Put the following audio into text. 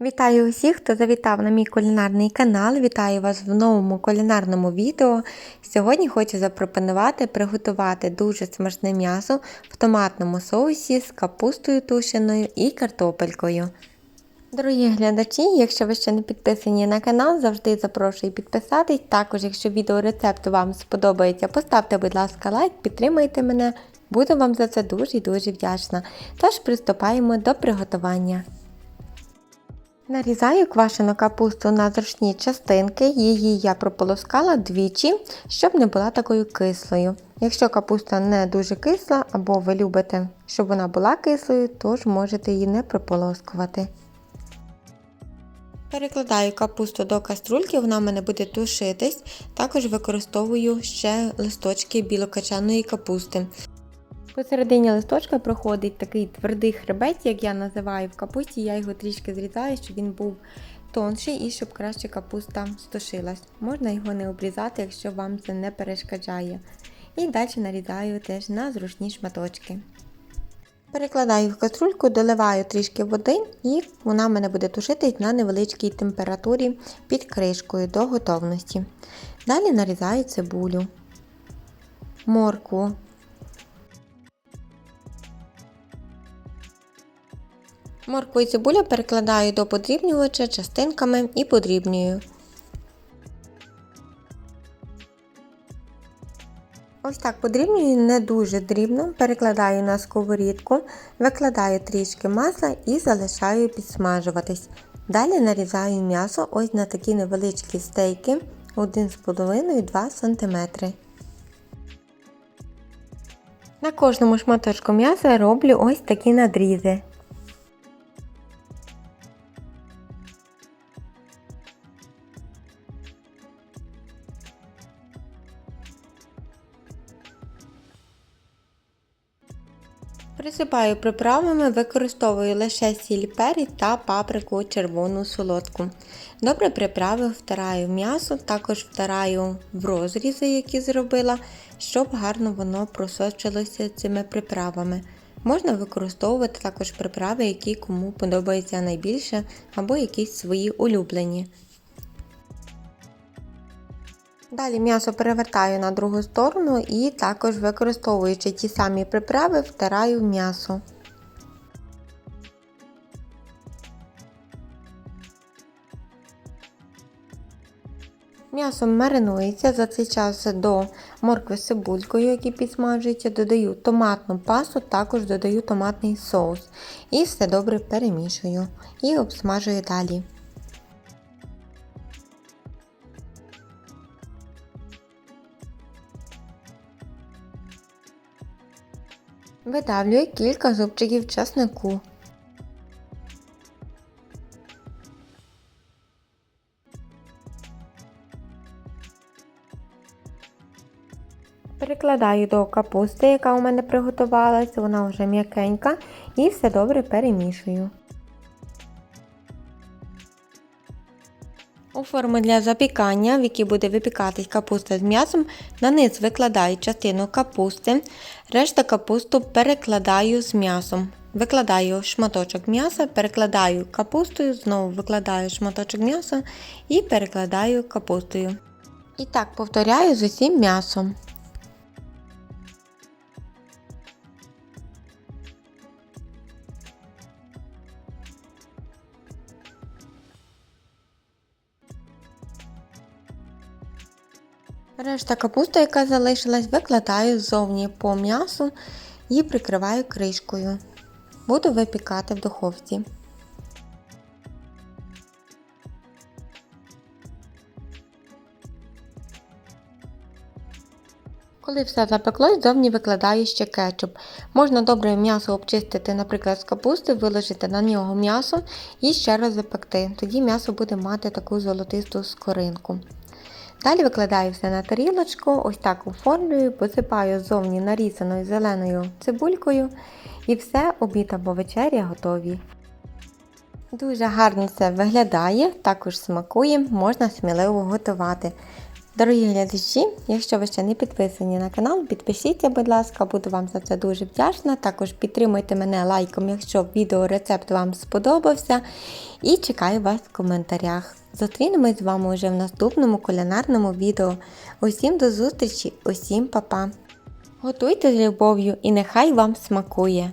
Вітаю усіх, хто завітав на мій кулінарний канал. Вітаю вас в новому кулінарному відео. Сьогодні хочу запропонувати приготувати дуже смачне м'ясо в томатному соусі з капустою тушеною і картопелькою. Дорогі глядачі, якщо ви ще не підписані на канал, завжди запрошую підписатись. Також, якщо відеорецепт вам сподобається, поставте, будь ласка, лайк, підтримайте мене. Буду вам за це дуже і дуже вдячна. Тож приступаємо до приготування. Нарізаю квашену капусту на зручні частинки, її я прополоскала двічі, щоб не була такою кислою. Якщо капуста не дуже кисла, або ви любите, щоб вона була кислою, тож можете її не прополоскувати. Перекладаю капусту до каструльки, вона в мене буде тушитись. Також використовую ще листочки білокачаної капусти. Посередині листочка проходить такий твердий хребець, як я називаю в капусті. Я його трішки зрізаю, щоб він був тонший і щоб краще капуста стушилась. Можна його не обрізати, якщо вам це не перешкоджає. І далі нарізаю теж на зручні шматочки. Перекладаю в каструльку, доливаю трішки води і вона в мене буде тушитись на невеличкій температурі під кришкою до готовності. Далі нарізаю цибулю, моркву, Моркву і цибулю перекладаю до подрібнювача частинками і подрібнюю. Ось так подрібнюю не дуже дрібно, перекладаю на сковорідку, викладаю трішки масла і залишаю підсмажуватись. Далі нарізаю м'ясо ось на такі невеличкі стейки 1,5-2 см. На кожному шматочку м'яса роблю ось такі надрізи. Присипаю приправами, використовую лише сіль перець та паприку червону солодку. Добре приправив, втираю в м'ясо, також втираю в розрізи, які зробила, щоб гарно воно просочилося цими приправами. Можна використовувати також приправи, які кому подобаються найбільше, або якісь свої улюблені. Далі м'ясо перевертаю на другу сторону і також використовуючи ті самі приправи, втираю в м'ясо. М'ясо маринується за цей час до моркви з цибулькою, які підсмажуються, додаю томатну пасту, також додаю томатний соус. І все добре перемішую і обсмажую далі. Видавлюю кілька зубчиків часнику. Перекладаю до капусти, яка у мене приготувалась, вона вже м'якенька, і все добре перемішую. У форму для запікання, в якій буде випікатись капуста з м'ясом, на низ викладаю частину капусти, решта капусту перекладаю з м'ясом. Викладаю шматочок м'яса, перекладаю капустою, знову викладаю шматочок м'яса і перекладаю капустою. І так повторяю з усім м'ясом. Решта капусти, яка залишилась, викладаю ззовні по м'ясу і прикриваю кришкою. Буду випікати в духовці. Коли все запеклось, зовні викладаю ще кетчуп. Можна добре м'ясо обчистити, наприклад, з капусти, виложити на нього м'ясо і ще раз запекти. Тоді м'ясо буде мати таку золотисту скоринку. Далі викладаю все на тарілочку, ось так оформлюю, посипаю ззовні нарізаною зеленою цибулькою і все, обід або вечеря готові. Дуже гарно це виглядає, також смакує, можна сміливо готувати. Дорогі глядачі, якщо ви ще не підписані на канал, підпишіться, будь ласка, буду вам за це дуже вдячна. Також підтримуйте мене лайком, якщо відеорецепт вам сподобався. І чекаю вас в коментарях. Зустрінемось з вами вже в наступному кулінарному відео. Усім до зустрічі, усім па-па! Готуйте з любов'ю і нехай вам смакує!